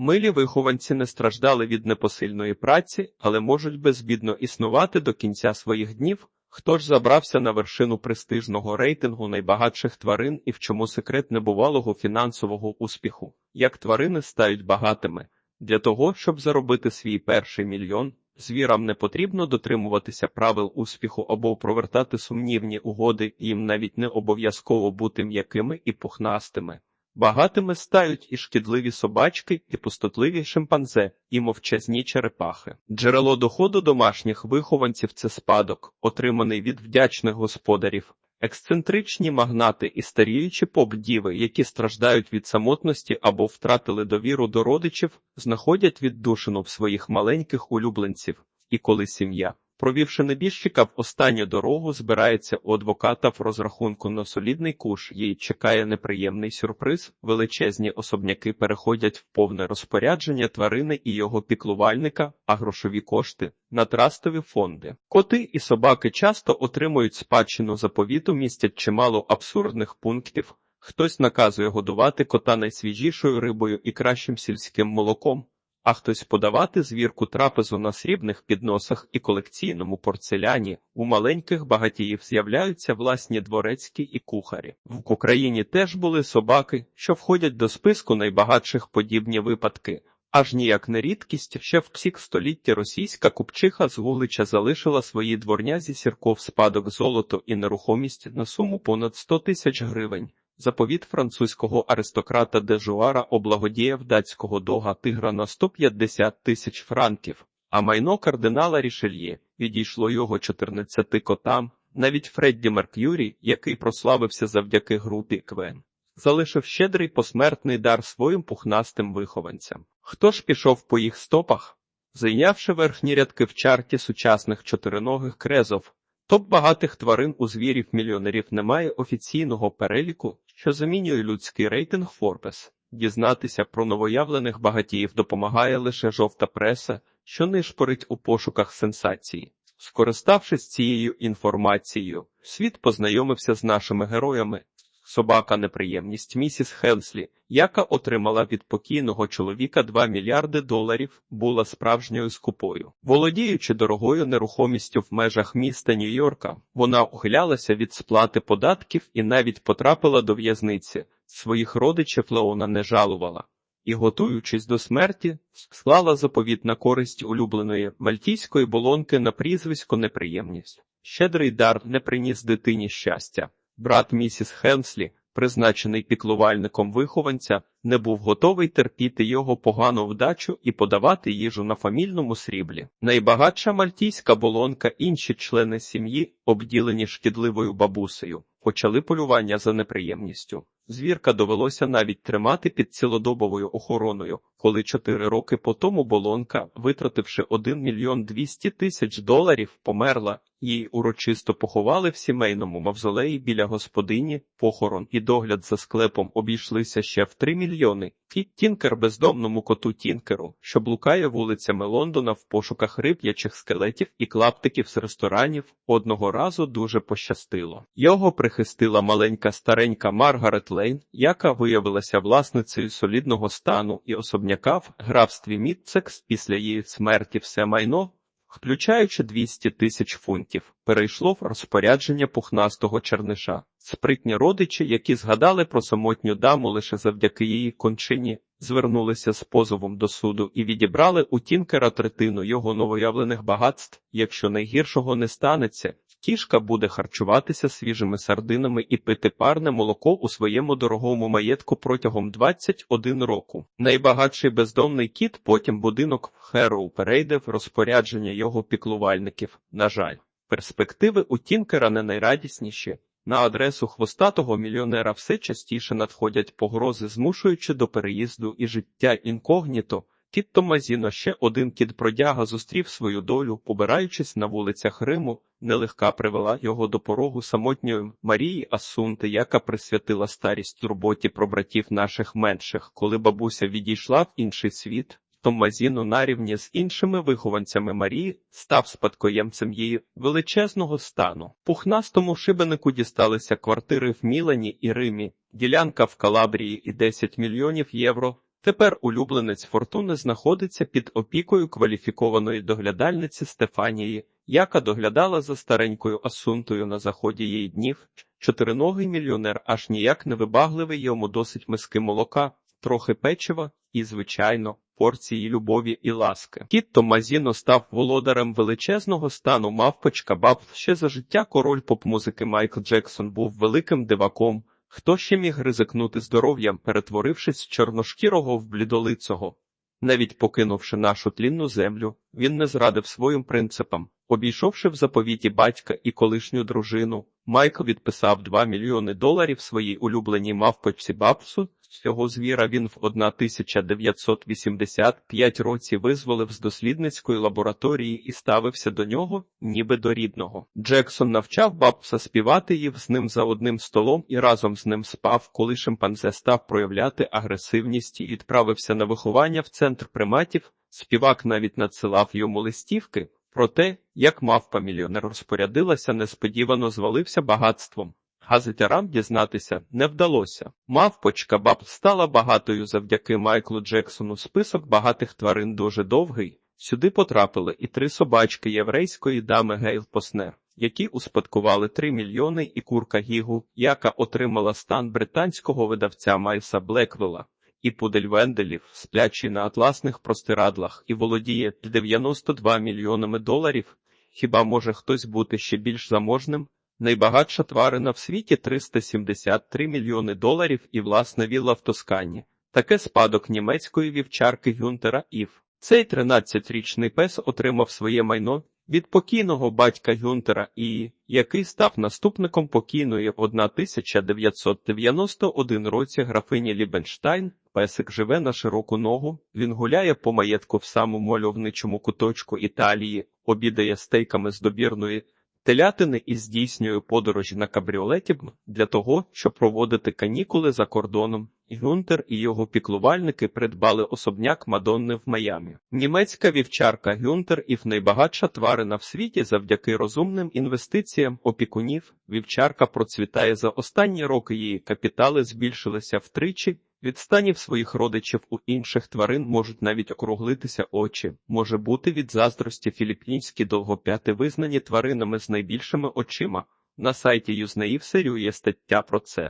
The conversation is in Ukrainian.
Милі вихованці не страждали від непосильної праці, але можуть безбідно існувати до кінця своїх днів. Хто ж забрався на вершину престижного рейтингу найбагатших тварин і в чому секрет небувалого фінансового успіху? Як тварини стають багатими? Для того, щоб заробити свій перший мільйон, звірам не потрібно дотримуватися правил успіху або провертати сумнівні угоди, їм навіть не обов'язково бути м'якими і пухнастими. Багатими стають і шкідливі собачки, і пустотливі шимпанзе, і мовчазні черепахи. Джерело доходу домашніх вихованців це спадок, отриманий від вдячних господарів. Ексцентричні магнати і старіючі поп-діви, які страждають від самотності або втратили довіру до родичів, знаходять віддушину в своїх маленьких улюбленців, і коли сім'я, провівши небіжчика в останню дорогу, збирається у адвоката в розрахунку на солідний куш, їй чекає неприємний сюрприз. Величезні особняки переходять в повне розпорядження тварини і його піклувальника, а грошові кошти на трастові фонди. Коти і собаки часто отримують спадщину заповіту, містять чимало абсурдних пунктів. Хтось наказує годувати кота найсвіжішою рибою і кращим сільським молоком, а хтось подавати звірку трапезу на срібних підносах і колекційному порцеляні. У маленьких багатіїв з'являються власні дворецькі і кухарі. В Україні теж були собаки, що входять до списку найбагатших подібні випадки. Аж ніяк не рідкість, ще в псік столітті російська купчиха з Гулича залишила свої дворнязі сірков спадок золото і нерухомість на суму понад 100 тисяч гривень. Заповіт французького аристократа Дежуара облагодіяв датського дога тигра на 150 тисяч франків, а майно кардинала Рішельє відійшло його 14 котам. Навіть Фредді Мерк'юрі, який прославився завдяки групі Квен, залишив щедрий посмертний дар своїм пухнастим вихованцям. Хто ж пішов по їх стопах? Зайнявши верхні рядки в чарті сучасних чотириногих крезов, топ багатих тварин у звірів мільйонерів немає офіційного переліку, що замінює людський рейтинг Forbes. Дізнатися про новоявлених багатіїв допомагає лише жовта преса, що нишпорить у пошуках сенсації. Скориставшись цією інформацією, світ познайомився з нашими героями. Собака неприємність місіс Хелслі, яка отримала від покійного чоловіка 2 мільярди доларів, була справжньою скупою. Володіючи дорогою нерухомістю в межах міста Нью-Йорка, вона ухилялася від сплати податків і навіть потрапила до в'язниці. Своїх родичів Леона не жалувала. І, готуючись до смерті, склала заповіт на користь улюбленої мальтійської болонки на прізвисько неприємність. Щедрий дар не приніс дитині щастя. Брат місіс Хенслі, призначений піклувальником вихованця, не був готовий терпіти його погану вдачу і подавати їжу на фамільному сріблі. Найбагатша мальтійська болонка, інші члени сім'ї, обділені шкідливою бабусею, почали полювання за неприємністю. Звірка довелося навіть тримати під цілодобовою охороною, коли чотири роки по тому болонка, витративши 1 мільйон 200 тисяч доларів, померла. Її урочисто поховали в сімейному мавзолеї біля господині, похорон і догляд за склепом обійшлися ще в 3 мільйони. Кіт Тінкер бездомному коту Тінкеру, що блукає вулицями Лондона в пошуках риб'ячих скелетів і клаптиків з ресторанів, одного разу дуже пощастило. Його прихистила маленька старенька Маргарет Лейн, яка виявилася власницею солідного стану і особняка в графстві Мітцекс після її смерті все майно включаючи 200 тисяч фунтів, перейшло в розпорядження пухнастого черниша. Спритні родичі, які згадали про самотню даму лише завдяки її кончині, звернулися з позовом до суду і відібрали у Тінкера третину його новоявлених багатств. Якщо найгіршого не станеться, кішка буде харчуватися свіжими сардинами і пити парне молоко у своєму дорогому маєтку протягом 21 року. Найбагатший бездомний кіт, потім будинок в Хероу перейде в розпорядження його піклувальників. На жаль, перспективи у Тінкера не найрадісніші. На адресу хвостатого мільйонера все частіше надходять погрози, змушуючи до переїзду і життя інкогніто. Кіт Томазіно, ще один кіт бродяга, зустрів свою долю, побираючись на вулицях Риму. Нелегка привела його до порогу самотньої Марії Асунти, яка присвятила старість турботі про братів наших менших. Коли бабуся відійшла в інший світ, Томазіно нарівні з іншими вихованцями Марії став спадкоємцем її величезного стану. Пухнастому шибенику дісталися квартири в Мілані і Римі, ділянка в Калабрії і 10 мільйонів євро. Тепер улюбленець фортуни знаходиться під опікою кваліфікованої доглядальниці Стефанії, яка доглядала за старенькою асунтою на заході її днів. Чотириногий мільйонер аж ніяк не вибагливий йому досить миски молока, трохи печива і, звичайно, порції любові і ласки. Кіт Томазіно став володарем величезного стану мавпочка баб. Ще за життя король поп-музики Майкл Джексон був великим диваком. Хто ще міг ризикнути здоров'ям, перетворившись з чорношкірого в блідолицого? Навіть покинувши нашу тлінну землю, він не зрадив своїм принципам. Обійшовши в заповіті батька і колишню дружину, Майкл відписав 2 мільйони доларів своїй улюбленій мавпочці Бабсу. Цього звіра він в 1985 році визволив з дослідницької лабораторії і ставився до нього, ніби до рідного. Джексон навчав Бабса співати їв з ним за одним столом і разом з ним спав, коли шимпанзе став проявляти агресивність і відправився на виховання в центр приматів. Співак навіть надсилав йому листівки. Про те, як мавпа мільйонер розпорядилася, несподівано звалився багатством. Газетярам дізнатися не вдалося. Мавпочка баб стала багатою завдяки Майклу Джексону. Список багатих тварин дуже довгий. Сюди потрапили і три собачки єврейської дами Гейл Поснер, які успадкували 3 мільйони, і курка Гігу, яка отримала стан британського видавця Майса Блеквелла і пудель Венделів, сплячий на атласних простирадлах, і володіє 92 мільйонами доларів. Хіба може хтось бути ще більш заможним? Найбагатша тварина в світі 373 мільйони доларів і власна вілла в Тоскані. Таке спадок німецької вівчарки Гюнтера Ів. Цей 13-річний пес отримав своє майно від покійного батька Гюнтера І, який став наступником покійної в 1991 році графині Лібенштайн. Песик живе на широку ногу, він гуляє по маєтку в самому мальовничому куточку Італії, обідає стейками з добірної телятини і здійснює подорожі на кабріолеті для того, щоб проводити канікули за кордоном. Гюнтер і його піклувальники придбали особняк Мадонни в Майамі. Німецька вівчарка Гюнтер і найбагатша тварина в світі завдяки розумним інвестиціям опікунів. Вівчарка процвітає за останні роки її капітали збільшилися втричі. Від станів своїх родичів у інших тварин можуть навіть округлитися очі. Може бути від заздрості філіппінські довгоп'яти визнані тваринами з найбільшими очима. На сайті Юзнеїв серію є стаття про це.